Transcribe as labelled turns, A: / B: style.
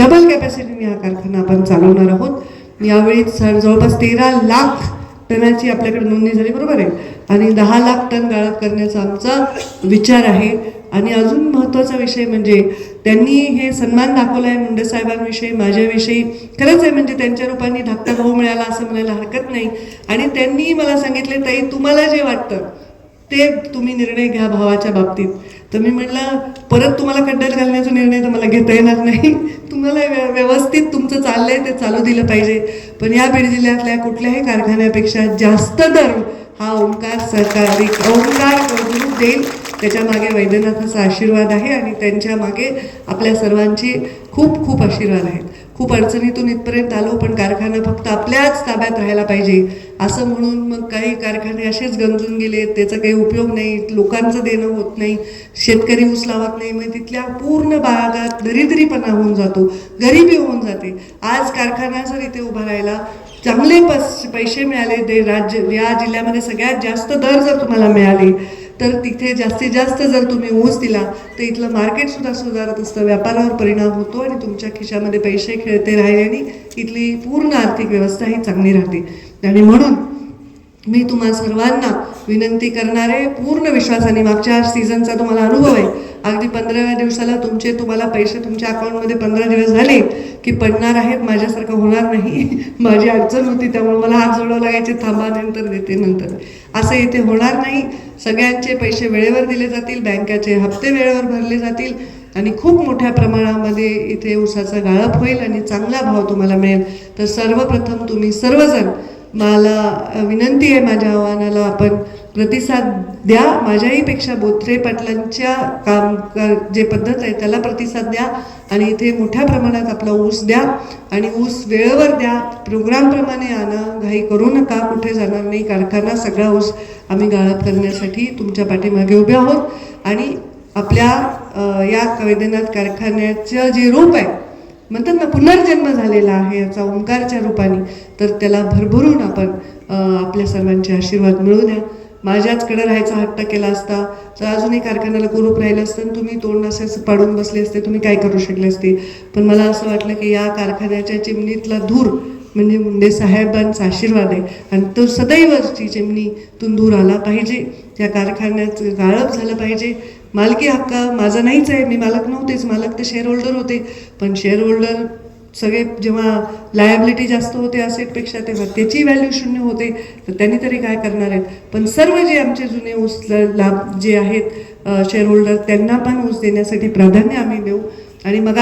A: Double कॅपॅसिटीने हा कारखाना आपण चालवणार आहोत. यावेळी सर जवळपास तेरा लाख टनाची आपल्याकडे नोंदणी झाली बरोबर आहे? आणि दहा लाख टन गाळप करण्याचा आमचा विचार आहे. आणि अजून महत्त्वाचा विषय म्हणजे त्यांनी हे सन्मान दाखवला आहे मुंडे साहेबांविषयी माझ्याविषयी. खरंच आहे म्हणजे त्यांच्या रूपाने धाकटा भाऊ मिळाला असं म्हणायला हरकत नाही. आणि त्यांनी मला सांगितले ताई तुम्हाला जे वाटतं ते तुम्ही निर्णय घ्या भावाच्या बाबतीत. तर मी म्हणलं परत तुम्हाला खड्ड्यात घालण्याचा निर्णय तर मला घेता येणार नाही. तुम्हाला व्यवस्थित तुमचं चाललंय ते चालू दिलं पाहिजे. पण या बीड जिल्ह्यातल्या कुठल्याही कारखान्यापेक्षा जास्त दर हा ओंकार सहकारी ओंकार देईल. त्याच्यामागे वैद्यनाथाचा आशीर्वाद आहे आणि त्यांच्या मागे आपल्या सर्वांची खूप खूप आशीर्वाद आहेत. खूप अडचणीतून इथपर्यंत आलो पण कारखाना फक्त आपल्याच ताब्यात राहायला पाहिजे. असं म्हणून मग काही कारखाने असेच गंजून गेले. त्याचा काही उपयोग नाही. लोकांचं देणं होत नाही. शेतकरी ऊस लावत नाही. मग तिथल्या पूर्ण भागात दरिद्रीपणा होऊन जातो. गरिबी होऊन जाते. आज कारखाना जर इथे उभा राहिला चांगले पस पैसे मिळाले ते राज्य या जिल्ह्यामध्ये सगळ्यात जास्त दर जर तुम्हाला मिळाले तर तिथे जास्तीत जास्त जर तुम्ही ऊस दिला तर इथलं मार्केट सुद्धा सुधारत असतं. व्यापारावर परिणाम होतो आणि तुमच्या खिशामध्ये पैसे खेळते राहिल्याने इथली पूर्ण आर्थिक व्यवस्था ही चांगली राहते. आणि म्हणून मी तुम्हा सर्वांना विनंती करणारे पूर्ण विश्वासाने मागच्या सीझनचा तुम्हाला अनुभव आहे. अगदी पंधराव्या दिवसाला तुमचे तुम्हाला पैसे तुमच्या अकाउंटमध्ये पंधरा दिवस झाले की पडणार आहेत माझ्यासारखं होणार नाही. माझी अडचण होती त्यामुळे मला हात जोडावं लागायचे थांबा नंतर देते नंतर. असं इथे होणार नाही. सगळ्यांचे पैसे वेळेवर दिले जातील बँकेचे हप्ते वेळेवर भरले जातील आणि खूप मोठ्या प्रमाणामध्ये इथे उसाचा गाळप होईल आणि चांगला भाव तुम्हाला मिळेल. तर सर्वप्रथम तुम्ही सर्वजण मला विनंती आहे माझ्या आव्हानाला आपण प्रतिसाद द्या. माझ्याहीपेक्षा बोथरे पाटलांच्या काम कर- जे पद्धत आहे त्याला प्रतिसाद द्या आणि इथे मोठ्या प्रमाणात आपला ऊस द्या आणि ऊस वेळेवर द्या. प्रोग्रामप्रमाणे आणा. घाई करू नका. कुठे जाणार नाही. कारखाना सगळा ऊस आम्ही गाळप करण्यासाठी तुमच्या पाठीमागे उभे आहोत. आणि आपल्या या वैद्यनाथ कारखान्याचं जे रूप आहे म्हणतात ना पुनर्जन्म झालेला आहे याचा ओंकारच्या रूपाने तर त्याला भरभरून आपण आपल्या सर्वांचे आशीर्वाद मिळू द्या. माझ्याचकडे राहायचा हट्ट केला असता तर अजूनही कारखान्याला कुरूप राहिलं असतं आणि तुम्ही तोंड असे असं पाडून बसले असते तुम्ही काय करू शकले असते? पण मला असं वाटलं की या कारखान्याच्या चिमणीतला धूर म्हणजे मुंडे साहेबांचा आशीर्वाद आहे. आणि तो सदैवची चिमणीतून दूर आला पाहिजे. त्या कारखान्याचं गाळप झालं पाहिजे. मालकी हक्का माझा नाहीच आहे. मी मालक नव्हतेच. मालक तर शेअर होल्डर होते. पण शेअर होल्डर सगळे जेव्हा लायबिलिटी जास्त होते असेटपेक्षा तेव्हा त्याची व्हॅल्यू शून्य होते. तर त्यांनी तरी काय करणार आहेत? पण सर्व जे आमचे जुने ऊस लाभ जे आहेत शेअर होल्डर त्यांना पण ऊस देण्यासाठी प्राधान्य आम्ही देऊ. आणि मग